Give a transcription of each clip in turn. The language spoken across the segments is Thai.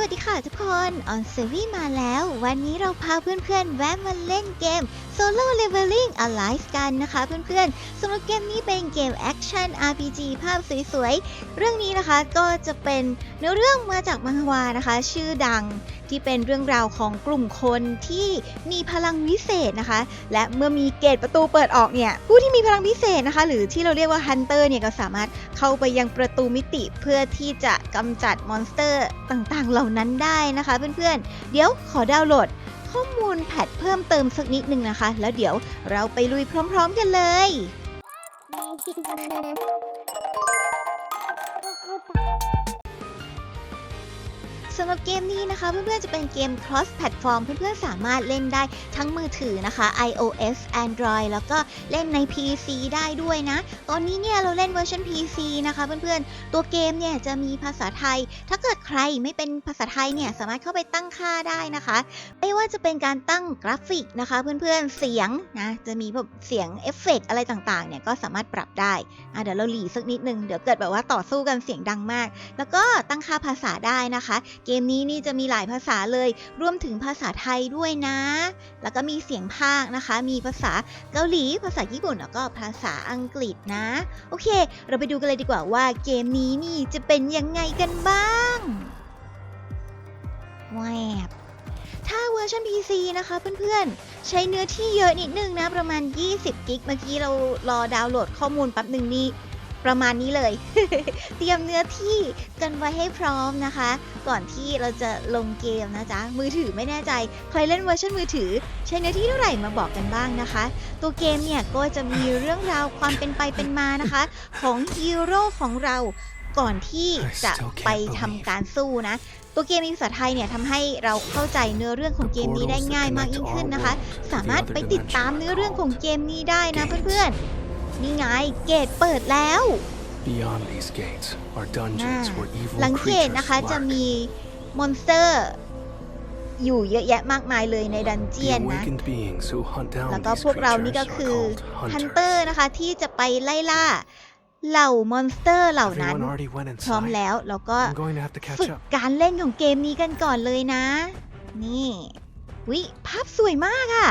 วัสดีค่ะทุกคน ออนเซวี่มาแล้ว วันนี้เราพาเพื่อนๆ แวะมาเล่นเกม Solo Leveling Alive กันนะคะเพื่อนๆสำหรับเกมนี้เป็นเกมแอคชั่น RPG ภาพสวยๆ เรื่องนี้นะคะก็จะเป็นเนื้อเรื่องมาจากมังฮวานะคะ ชื่อดังที่เป็นเรื่องราวของกลุ่มคนที่มีพลังวิเศษนะคะ และเมื่อมีเกตประตูเปิดออกเนี่ยผู้ที่มีพลังพิเศษนะคะ หรือที่เราเรียกว่าฮันเตอร์เนี่ยก็สามารถเข้าไปยังประตูมิติเพื่อที่จะกำจัดมอนสเตอร์ต่างๆ เหล่านั้นได้นะคะเพื่อนๆ เดี๋ยวขอดาวน์โหลด ข้อมูลแพทเพิ่มเติมสักนิดนึงนะคะ แล้วเดี๋ยวเราไปลุยพร้อม ๆ กันเลย สำหรับเกมนี้นะคะ เพื่อนๆจะเป็นเกม cross platform เพื่อนๆสามารถเล่นได้ทั้งมือถือนะคะ iOS Android แล้วก็เล่นใน PC ได้ด้วยนะ ตอนนี้เนี่ยเราเล่นเวอร์ชัน PC นะคะเพื่อนๆ ตัวเกมเนี่ยจะมีภาษาไทย ถ้าเกิดใครไม่เป็นภาษาไทยเนี่ยสามารถเข้าไปตั้งค่าได้นะคะ ไม่ว่าจะเป็นการตั้งกราฟิกนะคะ เพื่อนๆ เสียงนะจะมีแบบเสียงเอฟเฟกต์อะไรต่างๆเนี่ยก็สามารถปรับได้อะเดี๋ยวเราหลีสักนิดนึงเดี๋ยวเกิดแบบว่าต่อสู้กันเสียงดังมาก แล้วก็ตั้งค่าภาษาได้นะคะเกมนี้นี่จะมีหลายภาษาเลย รวมถึงภาษาไทยด้วยนะ แล้วก็มีเสียงภาคนะคะ มีภาษาเกาหลี ภาษาญี่ปุ่นแล้วก็ภาษาอังกฤษนะ โอเค เราไปดูกันเลยดีกว่าว่าเกมนี้นี่จะเป็นยังไงกันบ้างแวบถ้าเวอร์ชัน PC นะคะเพื่อนๆ ใช้เนื้อที่เยอะนิดนึงนะ ประมาณ 20 กิก เมื่อกี้เรารอดาวน์โหลดข้อมูลแป๊บหนึ่งนี่ ประมาณนี้เลย เตรียมเนื้อที่กันไว้ให้พร้อมนะคะ ก่อนที่เราจะลงเกมนะจ๊ะ มือถือไม่แน่ใจ ใครเล่นเวอร์ชันมือถือ ใช้เนื้อที่เท่าไหร่มาบอกกันบ้างนะคะ ตัวเกมเนี่ยก็จะมีเรื่องราวความเป็นไปเป็นมานะคะ ของฮีโร่ของเราก่อนที่จะไปทำการสู้นะตัวเกมมีภาษาไทยเนี่ยทำให้เราเข้าใจเนื้อเรื่องของเกมนี้ได้ง่ายมากยิ่งขึ้นนะคะ สามารถไปติดตามเนื้อเรื่องของเกมนี้ได้นะเพื่อนๆ นี่ไงเกตเปิดแล้ว Beyond these gates are น่า dungeons where evil หลังเกต creatures นะคะจะ lurk. มีมอนสเตอร์ อยู่เยอะแยะมากมายเลยในดันเจี The ยนนะ awakened beings who hunt down แล้วก็ these พวกเรานี่ก็ creatures คือ are ฮัน called เตอร์ hunters. นะคะที่จะไปไล่ล่าเหล่ามอนสเตอร์เหล่านั้น Everyone already went พร้อม inside. แล้วเราก็ I'm going to have to ฝึ catch ก up. การเล่นของเกมนี้กันก่อนเลยนะ นี่วิภาพสวยมากอะ่ะ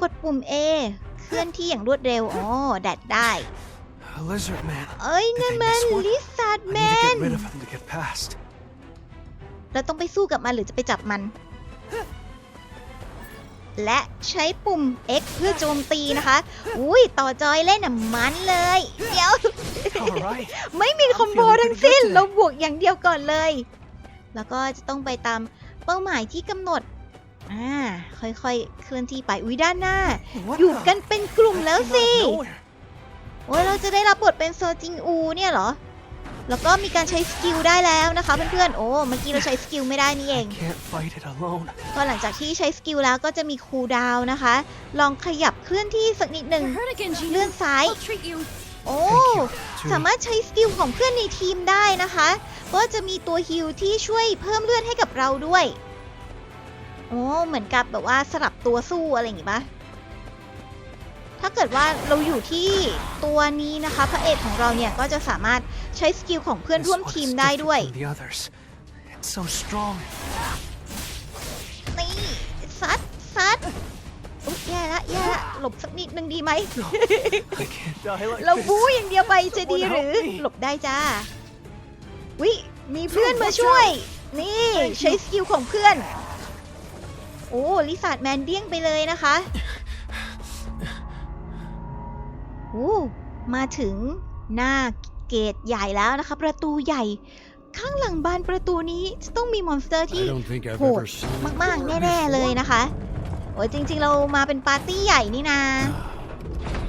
กดปุ่ม A เคลื่อนที่อย่างรวดเร็ว อ๋อแดดได้ A lizard man. เอ้ย Did นั่น they มัน miss one? ลิซาร์ด I แม need to น get rid of him to get past. เราต้องไปสู้กับมันหรือจะไปจับมัน และใช้ปุ่ม X เพื่อโจมตีนะคะ อุ้ยต่อจอยเล่นน่ะมันเลย เดี๋ยว All right. ไม่มีคอมโบทั้งสิ้น เราบวกอย่างเดียวก่อนเลย แล้วก็จะต้องไปตามเป้าหมายที่กำหนด อ่าค่อยๆ เคลื่อนที่ไปอุ้ยด้านหน้า What อยู่ the- กันเป็นกลุ่ม That แล้ว came สิ out of nowhere. โอ้ยเราจะได้รับบทเป็นโซจิงอูเนี่ยเหรอ แล้วก็มีการใช้สกิลได้แล้วนะคะเพื่อนๆ โอ้ เมื่อกี้เราใช้สกิลไม่ได้นี่เอง Can't fight it alone. ก็หลังจากที่ใช้สกิลแล้วก็จะมีคูลดาวน์นะคะ ลองขยับเคลื่อนที่สักนิดหนึ่ง Hurt again, Gina. เลื่อนซ้าย I'll treat you. โอ้ Thank you. สามารถใช้สกิลของเพื่อนในทีมได้นะคะ ก็จะมีตัวฮิลที่ช่วยเพิ่มเลือดให้กับเราด้วย โอ้เหมือนกับแบบว่าสลับตัวสู้อะไรอย่างงี้ปะถ้าเกิดว่าเราอยู่ที่ตัวนี้นะคะพระเอกของเราเนี่ยก็จะสามารถใช้สกิลของเพื่อน This ร่วม one's ทีมได้ด้วย different from the others. It's so strong. นี่ซัดซัดอุ๊ยแย่ละแย่ละหลบสักนิดนึงดีไหม I can't die like เรา this. บู๊อย่างเดียวไปจะดีหรือ หลบได้จ้าวิมีเพื่อนมาช่วย นี่ใช้สกิลของเพื่อน โอ้ลิซาร์ดแมนเดี้ยงไปเลยนะคะโอ้มาถึงหน้าเกตใหญ่แล้วนะคะ ประตูใหญ่ ข้างหลังบานประตูนี้จะต้องมีมอนสเตอร์ที่ I don't think I've โหด ever seen มาก ๆ แน่ ๆ เลยนะคะ โอ้ยจริง ๆ เรามาเป็นปาร์ตี้ใหญ่นี่นา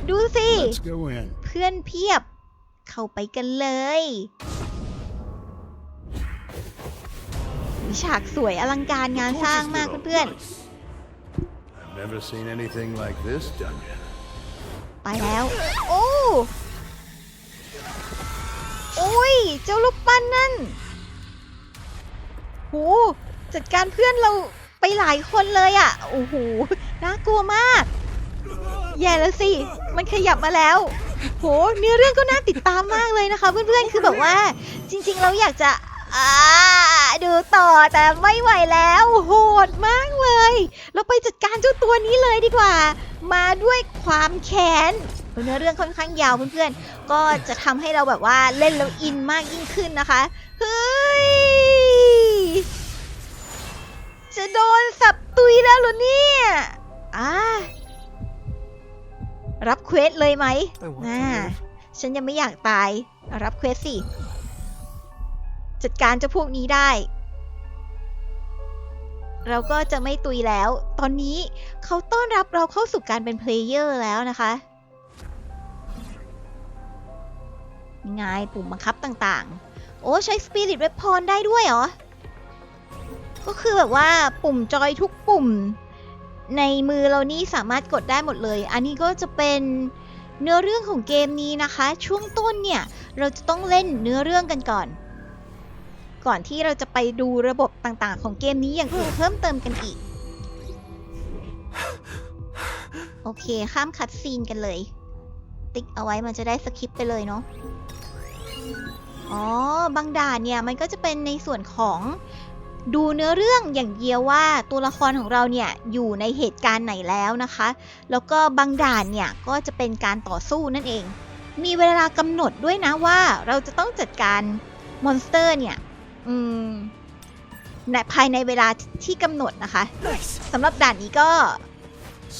ดูสิ Let's go in. เพื่อนเพียบ เข้าไปกันเลย ฉากสวยอลังการงานสร้างมากเพื่อน I've never seen anything like this dungeon. ๆไปแล้ว โอ้โอ้ย เจ้ารูปปั้นนั่นโหจัดการเพื่อนเราไปหลายคนเลยอะ่ะ โอ้โห น่ากลัวมาก แย่แล้วสิ มันขยับมาแล้ว โห เนื้อเรื่องก็น่าติดตามมากเลยนะคะ เพื่อนๆ คือแบบว่า จริงๆ เราอยากจะ อ่า ดูต่อแต่ไม่ไหวแล้ว โหดมากเลย เราไปจัดการเจ้าตัวนี้เลยดีกว่า มาด้วยความแค้นเนื้อเรื่องค่อนข้างยาวเพื่อนๆ ก็จะทำให้เราแบบว่าเล่นแล้วอินมากยิ่งขึ้นนะคะ เฮ้ย จะโดนสับตุยแล้วเหรอเนี่ยอ่ารับเควสเลยไหม I want to น่า live. ฉันยังไม่อยากตายเอารับเควสสิ จัดการเจ้าพวกนี้ได้ เราก็จะไม่ตุยแล้ว ตอนนี้เขาต้อนรับเราเข้าสู่การเป็นเพลเยอร์แล้วนะคะยังไงปุ่มบังคับต่างๆ โอ้ใช้ Spirit Weapon ได้ด้วยเหรอ ก็คือแบบว่าปุ่มจอยทุกปุ่ม ในมือเรานี่สามารถกดได้หมดเลย อันนี้ก็จะเป็นเนื้อเรื่องของเกมนี้นะคะ ช่วงต้นเนี่ย เราจะต้องเล่นเนื้อเรื่องกันก่อน ก่อนที่เราจะไปดูระบบต่างๆ ของเกมนี้อย่างอื่นเพิ่มเติมกันอีก โอเค ข้ามคัดซีนกันเลย ติ๊กเอาไว้มันจะได้สคิปไปเลยเนาะอ๋อบางด่านเนี่ยมันก็จะเป็นในส่วนของดูเนื้อเรื่องอย่างเดียวว่าตัวละครของเราเนี่ยอยู่ในเหตุการณ์ไหนแล้วนะคะ แล้วก็บางด่านเนี่ยก็จะเป็นการต่อสู้นั่นเอง มีเวลากำหนดด้วยนะว่าเราจะต้องจัดการมอนสเตอร์เนี่ย อืมในภายในเวลาที่กำหนดนะคะ Nice. สำหรับด่านนี้ก็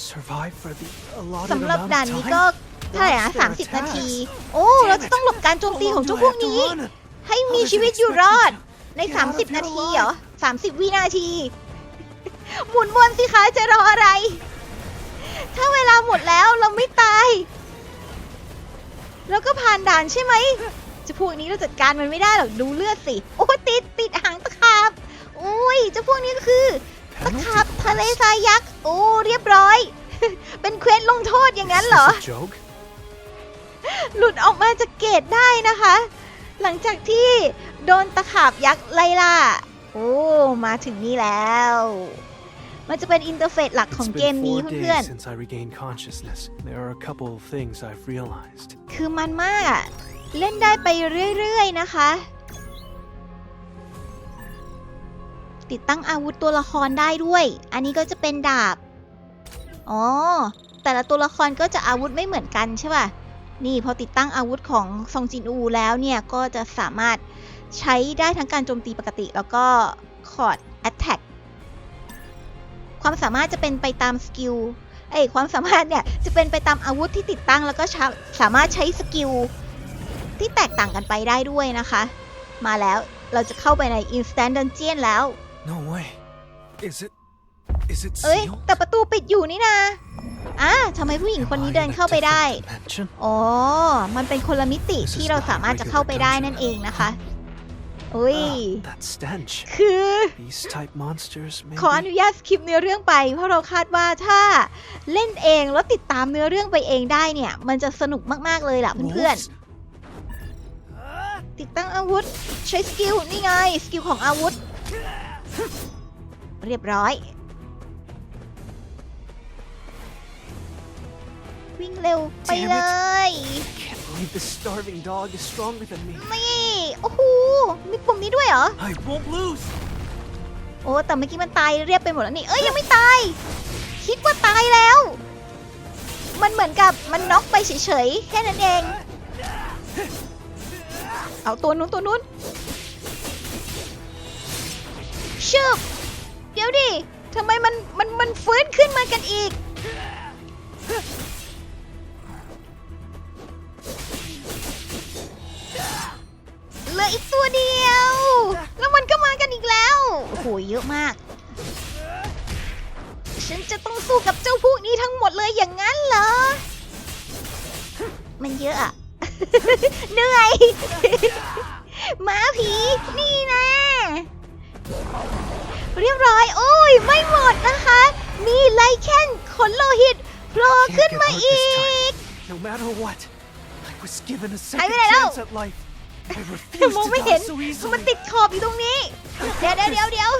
Survive for the allotted สำหรับ amount ด่าน of นี้ time. ก็เท่าไหร่นะสามสิบนาที โอ้เราจะต้องหลบการโจม How ตี long ของ do เจ้า I พวก have to นี้ run? ให้ How มี is it ชีวิตอยู่รอด expected ใน Get out of 30 here นาที alive เหรอ30 วินาที หมุนวนสิคะจะรออะไร ถ้าเวลาหมดแล้วเราไม่ตาย แล้วก็ผ่านด่านใช่ไหมเจะพวกนี้เราจัดการมันไม่ได้หรอกดูเลือดสิ โอ้ติดติดหางตะขาบอุ้ยเจ้าพวกนี้ก็คือตะ Penalty ขาบทะเล course. ทรายยักษ์โอ้เรียบร้อย เป็นเควสลงโทษอย่างนั้น Is เหรอ this a joke? หลุดออกมาจากเกตได้นะคะ หลังจากที่โดนตะขาบยักษ์ไล่ล่าโอ้มาถึงนี่แล้ว มันจะเป็นอินเทอร์เฟซหลักของ It's เกม been นี้ four เพื่อน days since I regained consciousness. There are a couple of things I've realized. ๆคือมันมากอะ เล่นได้ไปเรื่อยๆนะคะ ติดตั้งอาวุธตัวละครได้ด้วย อันนี้ก็จะเป็นดาบ อ๋อ แต่ละตัวละครก็จะอาวุธไม่เหมือนกันใช่ป่ะ นี่พอติดตั้งอาวุธของซองจินอูแล้วเนี่ย ก็จะสามารถใช้ได้ทั้งการโจมตีปกติแล้วก็คอร์ดแอตแทกความสามารถจะเป็นไปตามสกิล เอ้ยความสามารถเนี่ย จะเป็นไปตามอาวุธที่ติดตั้งแล้วก็สามารถใช้สกิล ที่แตกต่างกันไปได้ด้วยนะคะ มาแล้วเราจะเข้าไปใน Instant Dungeon แล้ว No way. Is it? Is it เอ้ย sealed? แต่ประตูปิดอยู่นี่นะอะทำไมผู้หญิงคนนี้เดินเข้าไปได้ Am I in a different dimension? อ๋อมันเป็นคนละมิติที่เราสามารถจะเข้าไปได้นั่นเองนะคะอุ้ย Ah, that stench. คือ These type monsters, ขออ maybe? นุญาตสคิปเนื้อเรื่องไป เพราะเราคาดว่าถ้าเล่นเองแล้วติดตามเนื้อเรื่องไปเองได้เนี่ย มันจะสนุกมาก ๆ เลยล่ะเพื่อน Wolves? ๆ ติดตั้งอาวุธ ใช้สกิล นี่ไง สกิลของอาวุธ เรียบร้อย วิ่งเร็วไปเลย Can't believe this starving dog is stronger than me. นี่ โอ้โห มีปุ่มนี้ด้วยเหรอ I won't lose. โอ้ แต่เมื่อกี้มันตายเรียบไปหมดแล้วนี่ เอ้ย ยังไม่ตาย คิดว่าตายแล้ว มันเหมือนกับมันน็อกไปเฉยๆ แค่นั้นเอง เอาตัวนู้นตัวนู้นชึบเดี๋ยวดิทำไมมันมันมันฟื้นขึ้นมากันอีก เหลืออีกตัวเดียว แล้วมันก็มากันอีกแล้ว โอ้โหเยอะมาก ฉันจะต้องสู้กับเจ้าพวกนี้ทั้งหมดเลยอย่างนั้นเหรอ มันเยอะอะ เหนื่อยหมาผีนี่นะเรียบร้อย โอ้ย ไม่หมดนะคะ มีไลแคนขนโลหิตโผล่ Can't ขึ้น get มา hurt อี this ก time. No matter what, I was given a หาย second ไปไหนแล้ว chance at life. I refuse มอง to ไม่เห็น die so มัน easily. ติดขอบอยู่ตรงนี้ เดี๋ยวเดี๋ยวเดี๋ยวเดี๋ยว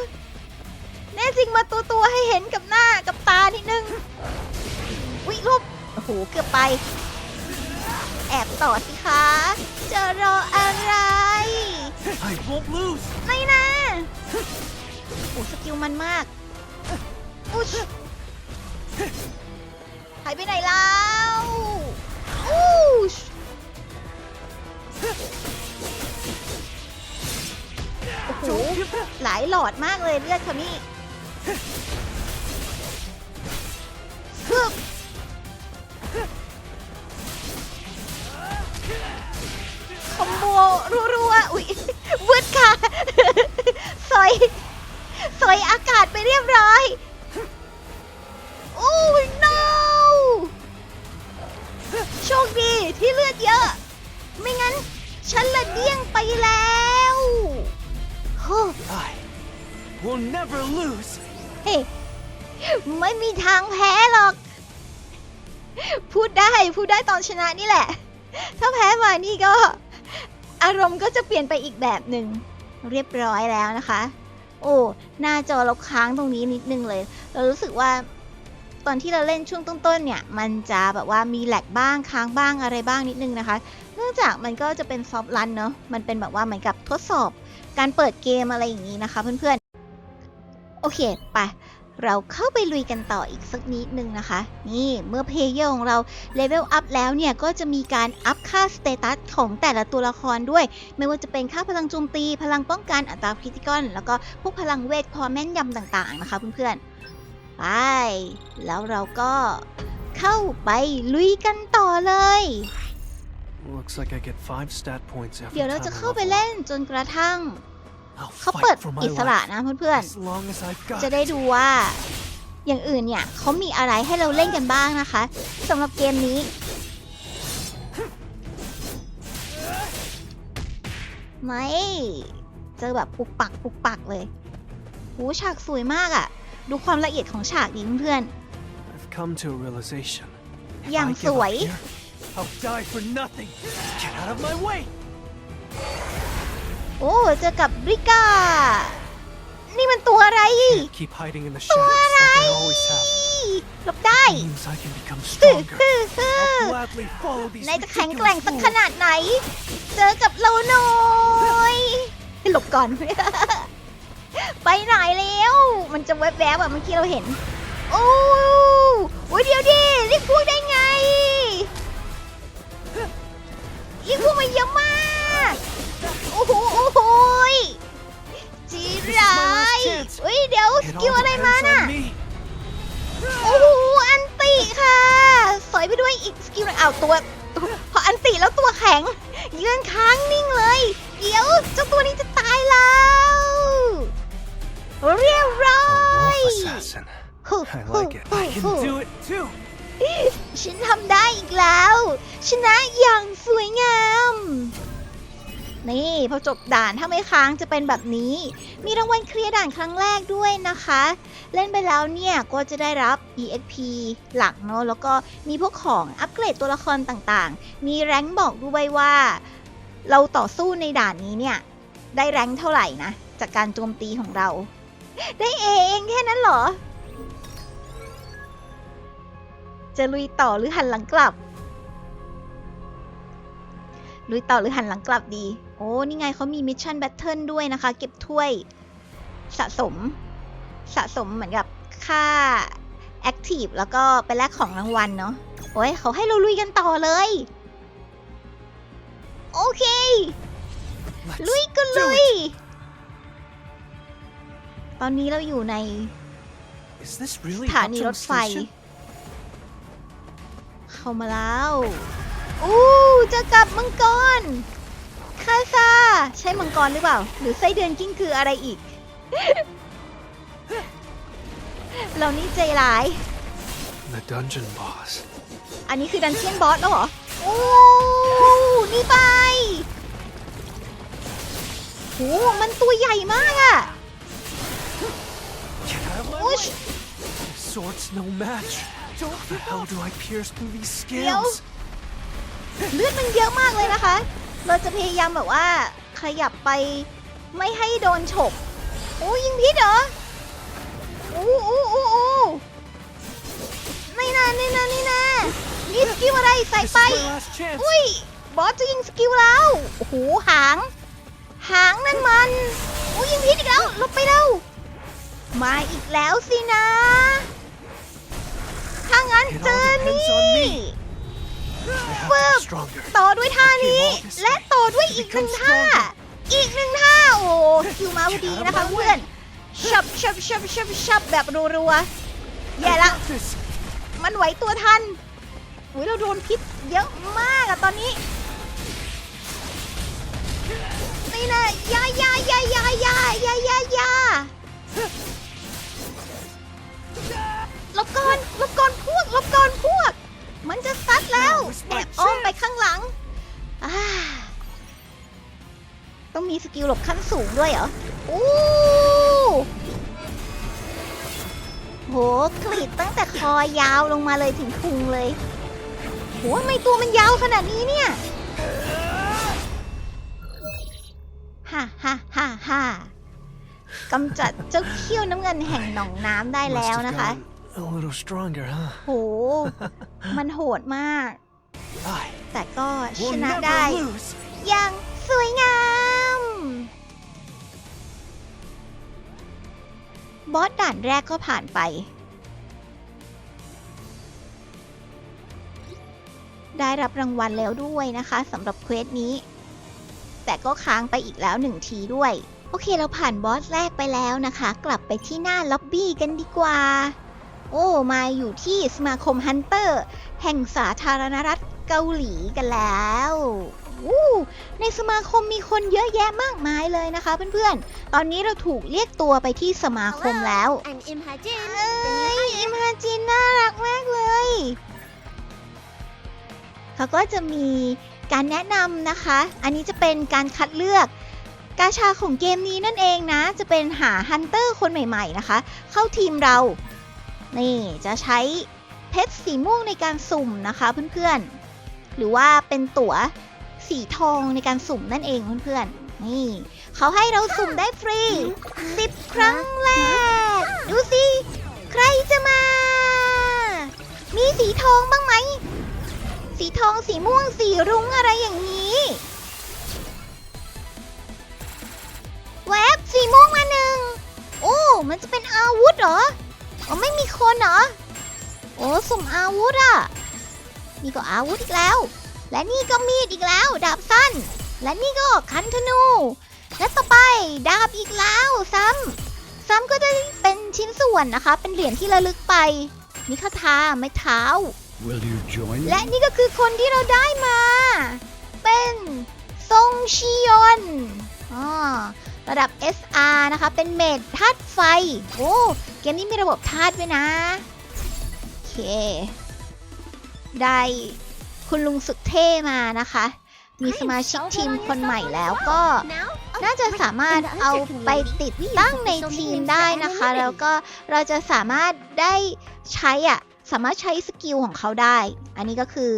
แน่จริงมาตัวตัวๆให้เห็นกับหน้ากับตานิดนึงวิลบโอ้โห เกือบไป แอบต่อสิคะ จะรออะไร I won't lose. ไม่นะมันมาก อุ๊ยหายไปไหนแล้วอู้ชโอ้โหหลายหลอดมากเลยเลือดเขานี่ คอมโบรัวๆอุ๊ยวืดค่ะสอยสอยอากาศไปเรียบร้อยโอ้ย no โชคดีที่เลือดเยอะ ไม่งั้น ฉันละเดี้ยงไปแล้วโอ้ I will never lose. เฮ้ยไม่มีทางแพ้หรอก พูดได้ พูดได้ตอนชนะนี่แหละ ถ้าแพ้มานี่ก็ อารมณ์ก็จะเปลี่ยนไปอีกแบบหนึ่งเรียบร้อยแล้วนะคะ โอ้หน้าจอเราค้างตรงนี้นิดนึงเลย เรารู้สึกว่าตอนที่เราเล่นช่วงต้นๆเนี่ย มันจะแบบว่ามีแหลกบ้างค้างบ้างอะไรบ้างนิดนึงนะคะ เนื่องจากมันก็จะเป็นซอฟต์รันเนาะมันเป็นแบบว่าเหมือนกับทดสอบ การเปิดเกมอะไรอย่างนี้นะคะ เพื่อนๆ โอเค ไป เราเข้าไปลุยกันต่ออีกสักนิดนึงนะคะ นี่เมื่อเพลเยอร์ของเราเลเวลอัพแล้วเนี่ย ก็จะมีการอัพค่าสเตตัสของแต่ละตัวละครด้วย ไม่ว่าจะเป็นค่าพลังโจมตี พลังป้องกันอัตราคริติคอลแล้วก็พวกพลังเวทความแม่นยำต่างๆนะคะเพื่อนๆ ไป แล้วเราก็เข้าไปลุยกันต่อเลย Looks like I get five stat points every เดี๋ยวเรา time จะ I เข้าไป level เล่ up. นจนกระทั่ง I'll เขาเปิด fight for my อิสระ life นะเพื่อน as long as I've ๆ got จะได้ it. ดูว่า อย่างอื่นเนี่ยเขามีอะไรให้เราเล่นกันบ้างนะคะสำหรับเกมนี้ ไม่เจอแบบปุกปักปุกปักเลยหูฉากสวยมากอะ่ะ ดูความละเอียดของฉากดิเพื่อน I've come to a realization. If Yang I give up sủi. here, I'll die for nothing. Get out of my way. ๆโอ้เจอกับริก้า นี่มันตัวอะไร Can't keep hiding in the shadows like I always have. หลบได้ Means I can become ฮึ่ stronger. ฮึ่ฮึ่ I'll gladly follow these นายจะแข็งแกร่ง ridiculous สัก rules. ขนาดไหน เจอกับเราหน่อยหลบก่อน ไปไหนแล้ว มันจะแวบๆอะเมื่อกี้เราเห็น โอ้โอ้ยเดี๋ยวดิเรียกพวกได้ไงเรียกพวกมาเยอะมาก โอ้โหโอ้โหยจีร้ายเฮ้ยเดี๋ยวสกิลอะไรมาน่ะ โอ้โห อันติค่ะ สอยไปด้วยอีกสกิลหนึ่งอ้าวตัว พออันติแล้วตัวแข็ง ยืนค้างนิ่งเลย เดี๋ยวเจ้าตัวนี้จะตายแล้ว เรียบร้อยฮู้ฮู้ฮู้ it too. ฉันทำได้อีกแล้ว ชนะอย่างสวยงาม นี่พอจบด่านถ้าไม่ค้างจะเป็นแบบนี้ มีรางวัลเคลียร์ด่านครั้งแรกด้วยนะคะ เล่นไปแล้วเนี่ยก็จะได้รับ EXP หลักเนาะแล้วก็มีพวกของอัปเกรดตัวละครต่างๆ มีแรงบอกด้วยว่า เราต่อสู้ในด่านนี้เนี่ย ได้แรงเท่าไหร่นะ จากการโจมตีของเรา ได้เองแค่นั้นเหรอ จะลุยต่อหรือหันหลังกลับลุยต่อหรือหันหลังกลับดี อ้นี่ไงเขามีมิชชั่นแบทเทิลด้วยนะคะ เก็บถ้วยสะสม สะสมเหมือนกับค่าแอคทีฟแล้วก็ไปแลกของรางวัลเนาะโอ้ยเขาให้เราลุยกันต่อเลย โอเค Let's ลุยกันเล do ย it. ตอนนี้เราอยู่ใน Is this really สถานีร Hudson ถไฟ Station? เข้ามาแล้ว อู้เจะกับมังกร คาซาใช่มังกรหรือเปล่า หรือไส้เดือนกิ้งคืออะไรอีก เรานี่ใจร้าย The dungeon boss. อันนี้คือดันเจียนบอสแล้วเหรอ โอ้นี่ไปโหมันตัวใหญ่มากอะ Get out of my Whoosh. way. This sword's no match. How the hell do I pierce through these Yo. scales? เลือดมันเยอะมากเลยนะคะ เราจะพยายามแบบว่า ขยับไปไม่ให้โดนฉกโอ้ยิงพิษเหรออู้อู้อู้อู้นี่นะนี่นะนี่นะนี่สกิลอะไรใส่ไป อุ้ย บอสจะยิงสกิลแล้วโอ้โหหาง หางนั่นมันอู้ยิงพิษอีกแล้วลบไปแล้วมาอีกแล้วสินะ ถ้างั้นเจอนี่ on me. I have to Well, be stronger. ต่อด้วยท่านี้ และต่อด้วยอีกหนึ่งท่า อีกหนึ่งท่า โอ้คิวมาพอดีนะคะเพื่อนชับชับชับชับชับแบบรัวๆแย่ละ มันไหวตัวทันอุ้ยเราโดนพิษเยอะมากอะตอนนี้นี่นะยายายายายายายายาลบก่อนลบก่อนพวกลบก่อนพวก มันจะซัดแล้ว แอบอ้อมไปข้างหลังอ่าต้องมีสกิลหลบขั้นสูงด้วยเหรออู้โหกรีดตั้งแต่คอยาวลงมาเลยถึงพุงเลยโหทำไมตัวมันยาวขนาดนี้เนี่ยฮ่าฮ่าฮ่าฮ่ากำจัดเจ้าเขี้ยวน้ำเงินแห่งหนองน้ำได้ must แล้ว have นะคะ gotten a little stronger, huh? โห มันโหดมาก I แต่ก็ช will นะ never ได้ lose. อย่างสวยงาม บอสด่านแรกก็ผ่านไป ได้รับรางวัลแล้วด้วยนะคะสำหรับเควสนี้ แต่ก็ค้างไปอีกแล้วหนึ่งทีด้วย โอเคเราผ่านบอสแรกไปแล้วนะคะ กลับไปที่หน้าล็อบบี้กันดีกว่า โอ้ มาอยู่ที่สมาคมฮันเตอร์ แห่งสาธารณรัฐเกาหลีกันแล้วอู้ในสมาคมมีคนเยอะแยะมากมายเลยนะคะเพื่อนๆ ตอนนี้เราถูกเรียกตัวไปที่สมาคมแล้ว I'm Im Ha Jin. เอ้ยอิมฮาจินน่ารักมากเลย เขาก็จะมีการแนะนำนะคะ อันนี้จะเป็นการคัดเลือกกาชาของเกมนี้นั่นเองนะ จะเป็นหาฮันเตอร์คนใหม่ๆนะคะ เข้าทีมเรา นี่จะใช้เพชรสีม่วงในการสุ่มนะคะเพื่อนๆ หรือว่าเป็นตั๋วสีทองในการสุ่มนั่นเองเพื่อนๆ นี่เขาให้เราสุ่มได้ฟรี 10 ครั้งแรก ดูสิ ใครจะมา มีสีทองบ้างไหม สีทองสีม่วงสีรุ้งอะไรอย่างนี้แวบสีม่วงมาหนึ่ง โอ้ มันจะเป็นอาวุธเหรอ อ๋อไม่มีคนเหรอ โอ้สุ่มอาวุธอะ นี่ก็อาวุธอีกแล้ว และนี่ก็มีดอีกแล้ว ดาบสั้น และนี่ก็คันธนู และต่อไปดาบอีกแล้ว ซ้ำซ้ำก็จะเป็นชิ้นส่วนนะคะ เป็นเหรียญที่ระลึกไปมีคาถาไม้เท้า Will you join และ me? นี่ก็คือคนที่เราได้มา เป็นซงชิยอนอ๋อ ระดับ SR นะคะ เป็นเมดธาตุไฟ โอ้ เกมนี้มีระบบธาตุด้วยนะ โอเค ได้คุณลุงสุดเท่มานะคะ มีสมาชิกทีมคนใหม่แล้วก็ น่าจะสามารถเอาไปติดตั้งในทีมได้นะคะ แล้วก็เราจะสามารถได้ใช้อะ สามารถใช้สกิลของเขาได้ อันนี้ก็คือ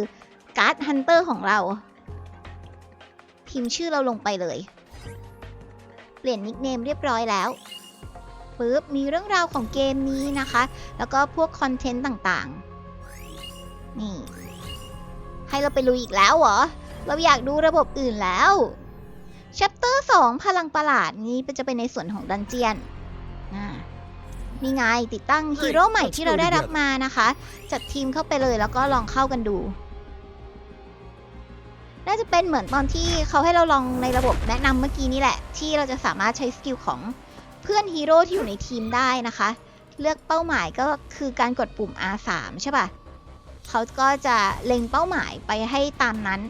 การ์ดฮันเตอร์ของเรา พิมพ์ชื่อเราลงไปเลย ปลี่ยนนิกเนมเรียบร้อยแล้วปึ๊บมีเรื่องราวของเกมนี้นะคะ แล้วก็พวกคอนเทนต์ต่างๆ นี่ ให้เราไปลุยอีกแล้วเหรอ เราอยากดูระบบอื่นแล้วชัปเตอร์2พลังประหลาดนี้จะเป็นในส่วนของดันเจียนอ่านี่ไงติดตั้งฮีโร่ใหม่ที่เราได้รับมานะคะ จัดทีมเข้าไปเลยแล้วก็ลองเข้ากันดู น่าจะเป็นเหมือนตอนที่เขาให้เราลองในระบบแนะนำเมื่อกี้นี่แหละ ที่เราจะสามารถใช้สกิลของเพื่อนฮีโร่ที่อยู่ในทีมได้นะคะ เลือกเป้าหมายก็คือการกดปุ่ม R3 ใช่ปะเขาก็จะเล็งเป้าหมายไปให้ตามนั้น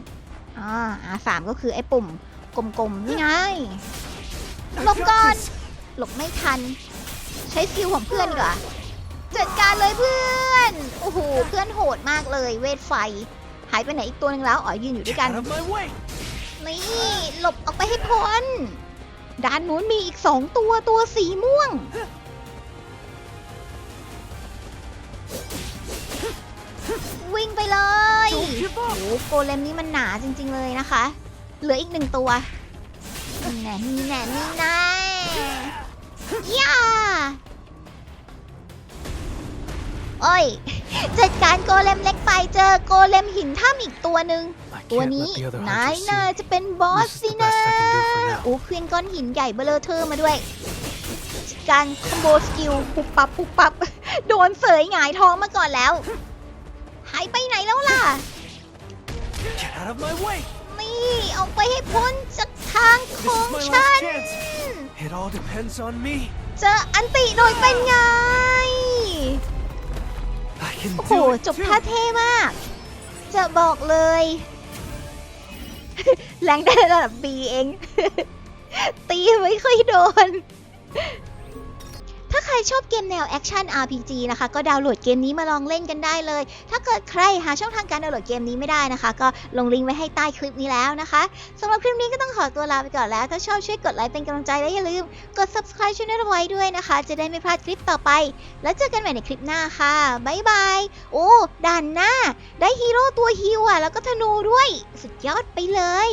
อ่า R3 ก็คือไอ้ปุ่มกลมๆนี่ไง I've Look got on. this. หลบไม่ทัน ใช้สกิลของเพื่อนดีกว่าจัดการเลยเพื่อน โอ้โห เพื่อนโหดมากเลย เวทไฟายไปไหนอีกตัวหนึงแล้วอ๋อยืนอยู่ด้วย Get กัน out of my way. นี่หลบออกไปให้พ้นด้านนู้นมีอีกสองตัวตัวสีม่วง วิ่งไปเลย Don't give โอ้ up. โหโกเลมนี้มันหนาจริง ๆ เลยนะคะ เหลืออีกหนึ่งตัวนี่แน่นี่แน่นี่แน่ย่า โอ้ยจัดการโกเลมเล็กไปเจอโกเลมหินถ้ำอีกตัวหนึ่ง I ตัว can't นี้ let the other นาย hunters น่า see. จะเป็นบอส This is สิ the นะ best I can do for now. โอ้เควียนก้อนหินใหญ่เบลอเทอร์มาด้วยจัดการคอมโบสกิลปุบปับปุบปับโดนเสยหงายท้องมาก่อนแล้ว หายไปไหนแล้วล่ะ Get out of my way! นี่ออกไปให้พ้นจากทาง This ของ is my ฉัน last chance. It all depends on me. เจออันติโดยเป็นไง I can โอ้โห do it จบ too. ท่าเท่มาก จะบอกเลย แรงได้ระดับ B เอง ตีไม่ค่อยโดนถ้าใค รชอบเกมแนวแอคชั่น RPG นะคะ ก็ดาวน์โหลดเกมนี้มาลองเล่นกันได้เลย ถ้าเกิดใครหาช่องทางการดาวน์โหลดเกมนี้ไม่ได้นะคะ ก็ลงลิงก์ไว้ให้ใต้คลิปนี้แล้วนะคะสำหรับคลิปนี้ก็ต้องขอตัวลาไปก่อนแล้ว ถ้าชอบช่วยกดไลค์เป็นกำลังใจและอย่าลืม กด subscribe ช่องเอาไว้ด้วยนะคะ จะได้ไม่พลาดคลิปต่อไป แล้วเจอกันใหม่ในคลิปหน้าค่ะบ๊ายบายโอ้ด่านหน้า ได้ฮีโร่ตัวฮิวอะแล้วก็ธนูด้วย สุดยอดไปเลย